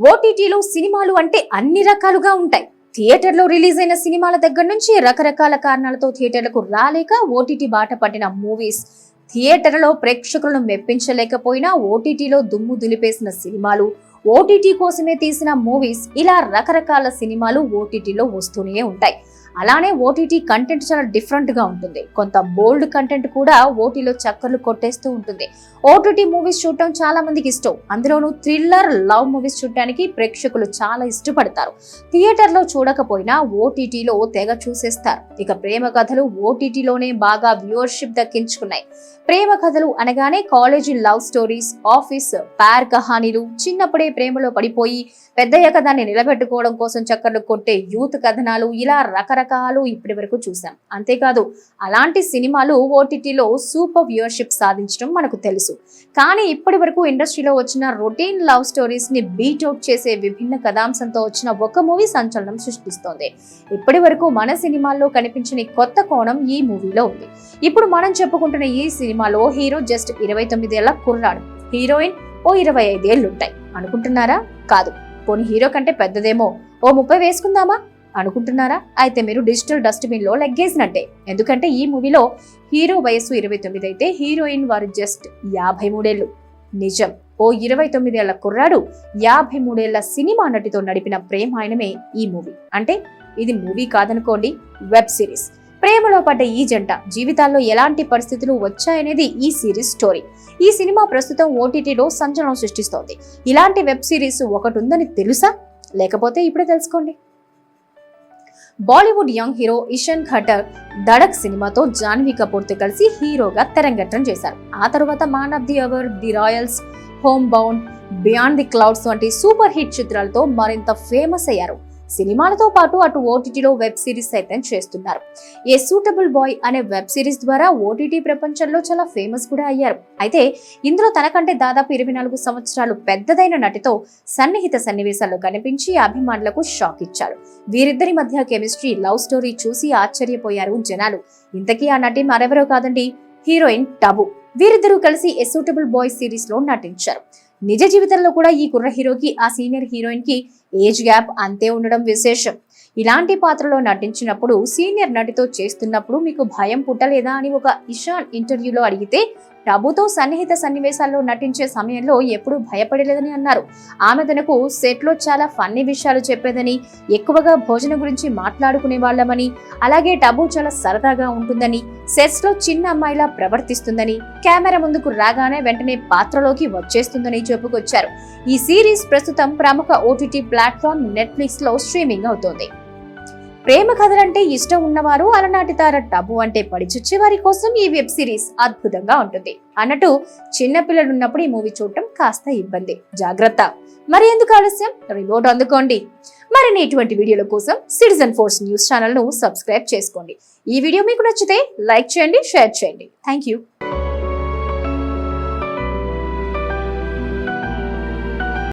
ఓటీటీలో సినిమాలు అంటే అన్ని రకాలుగా ఉంటాయి. థియేటర్లో రిలీజ్ అయిన సినిమాల దగ్గర నుంచి రకరకాల కారణాలతో థియేటర్లకు రాలేక ఓటీటీ బాట పట్టిన మూవీస్. థియేటర్లో ప్రేక్షకులను మెప్పించలేకపోయినా ఓటీటీలో దుమ్ము దులిపేసిన సినిమాలు ఓటీటీ కోసమే తీసిన మూవీస్ ఇలా రకరకాల సినిమాలు ఓటీటీలో వస్తూనే ఉంటాయి. అలానే ఓటీటీ కంటెంట్ చాలా డిఫరెంట్గా ఉంటుంది. కొంత బోల్డ్ కంటెంట్ కూడా ఓటీలో చక్కర్లు కొట్టేస్తూ ఉంటుంది. ఓటీటీ మూవీస్ చూడటం చాలా మందికి ఇష్టం. అందులోనూ థ్రిల్లర్ లవ్ మూవీస్ చూడటానికి ప్రేక్షకులు చాలా ఇష్టపడతారు. థియేటర్లో చూడకపోయినా ఓటీటీలో తెగ చూసేస్తారు. ఇక ప్రేమ కథలు ఓటీటీలోనే బాగా వ్యూవర్షిప్ దక్కించుకున్నాయి. ప్రేమ కథలు అనగానే college love stories office pair కహానీలు చిన్నప్పుడే ప్రేమలో పడిపోయి పెద్దయ్యాక దాన్ని నిలబెట్టుకోవడం కోసం చక్కర్లు కొట్టే యూత్ కథనాలు ఇలా రకరకాలు ఇప్పటి వరకు చూసాం అంతేకాదు అలాంటి సినిమాలు ఓటీటీలో సూపర్ వ్యూవర్షిప్ సాధించడం మనకు తెలుసు. కానీ ఇప్పటి వరకు ఇండస్ట్రీలో వచ్చిన రొటీన్ లవ్ స్టోరీస్ని బీట్ అవుట్ చేసే విభిన్న కథాంశంతో వచ్చిన ఒక మూవీ సంచలనం సృష్టిస్తోంది. ఇప్పటి వరకు మన సినిమాల్లో కనిపించిన కొత్త కోణం ఈ మూవీలో ఉంది. ఇప్పుడు మనం చెప్పుకుంటున్న ఈ సినిమాలో హీరో జస్ట్ ఇరవై తొమ్మిదేళ్ళ కుర్రాడు. హీరోయిన్ ఓ ఇరవై ఐదేళ్ళుంటాయి అనుకుంటున్నారా? కాదు. పోనీ హీరో కంటే పెద్దదేమో. ఓ ముప్పై వేసుకుందామా? అనుకుంటున్నారా? అయితే మీరు డిజిటల్ డస్ట్బిన్లో లెగ్గేసినట్టే. ఎందుకంటే ఈ మూవీలో హీరో వయస్సు ఇరవై తొమ్మిది అయితే హీరోయిన్ వారు జస్ట్ యాభై మూడేళ్ళు నిజం. ఓ ఇరవై తొమ్మిదేళ్ళ కుర్రాడు యాభై మూడేళ్ళ సినిమా నటితో నడిపిన ప్రేమాయణమే ఈ మూవీ. అంటే ఇది మూవీ కాదనుకోండి వెబ్ సిరీస్. ప్రేమలో పడ్డ ఈ జంట జీవితాల్లో ఎలాంటి పరిస్థితులు వచ్చాయనేది ఈ సిరీస్ స్టోరీ ఈ సినిమా ప్రస్తుతం ఓటీటీలో సంచలనం సృష్టిస్తోంది. ఇలాంటి వెబ్ సిరీస్ ఒకటి ఉందని తెలుసా? లేకపోతే ఇప్పుడే తెలుసుకోండి. Bollywood young hero Ishaan Khatter Dhadak సినిమాతో జాన్వీ కపూర్తో కలిసి హీరోగా తెరంగేట్రం చేశారు. ఆ తర్వాత Man of the Hour The Royals Homebound Beyond the Clouds వంటి సూపర్ హిట్ చిత్రాలతో మరింత ఫేమస్ అయ్యారు. సినిమాలతో పాటు అటు ఓటీటీలో వెబ్ సిరీస్ సైతం చేస్తున్నారు. ఏ సూటబుల్ బాయ్ అనే వెబ్ సిరీస్ ద్వారా ఓటీటీ ప్రపంచంలో చాలా ఫేమస్ కూడా అయ్యారు. అయితే ఇందులో తనకంటే దాదాపు ఇరవై నాలుగు సంవత్సరాలు పెద్దదైన నటితో సన్నిహిత సన్నివేశాల్లో కనిపించి అభిమానులకు షాక్ ఇచ్చారు. వీరిద్దరి మధ్య కెమిస్ట్రీ లవ్ స్టోరీ చూసి ఆశ్చర్యపోయారు జనాలు. ఇంతకీ ఆ నటి మరెవరో కాదండి? హీరోయిన్ టబు. వీరిద్దరూ కలిసి ఎ సూటబుల్ బాయ్ సిరీస్లో నటించారు. నిజ జీవితంలో కూడా ఈ కుర్ర హీరోకి ఆ సీనియర్ హీరోయిన్కి ఏజ్ గ్యాప్ అంతే ఉండడం విశేషం. ఇలాంటి పాత్రలో నటించినప్పుడు సీనియర్ నటితో చేస్తున్నప్పుడు మీకు భయం పుట్టలేదా అని ఒక ఇషాన్ ఇంటర్వ్యూలో అడిగితే టబుతో సన్నిహిత సన్నివేశాల్లో నటించే సమయంలో ఎప్పుడూ భయపడలేదని అన్నారు. ఆమె తనకు సెట్లో చాలా ఫన్నీ విషయాలు చెప్పేదని ఎక్కువగా భోజనం గురించి మాట్లాడుకునే వాళ్ళమని అలాగే టబు చాలా సరదాగా ఉంటుందని సెట్స్లో చిన్న అమ్మాయిలా ప్రవర్తిస్తుందని కెమెరా ముందుకు రాగానే వెంటనే పాత్రలోకి వచ్చేస్తుందని చెప్పుకొచ్చారు. ఈ సిరీస్ ప్రస్తుతం ప్రముఖ ఓటీటీ ప్లాట్ఫామ్ నెట్ఫ్లిక్స్లో స్ట్రీమింగ్ అవుతోంది. ప్రేమ కథలంటే ఇష్టం ఉన్నవారు అలనాటి తార టబు అంటే పడిచుచ్చే వారి కోసం ఈ వెబ్ సిరీస్ అద్భుతంగా ఉంటుంది. అన్నట్టు చిన్నపిల్లలు ఉన్నప్పుడు ఈ మూవీ చూడటం కాస్త ఇబ్బంది. జాగ్రత్త. మరి ఎందుకు ఆలస్యం? రిమోట్ అందుకోండి. మరిన్ని ఇటువంటి వీడియోల కోసం సిటిజన్ ఫోర్స్ న్యూస్ ఛానల్ను సబ్స్క్రైబ్ చేసుకోండి. ఈ వీడియో మీకు నచ్చితే లైక్ చేయండి షేర్ చేయండి. Thank you.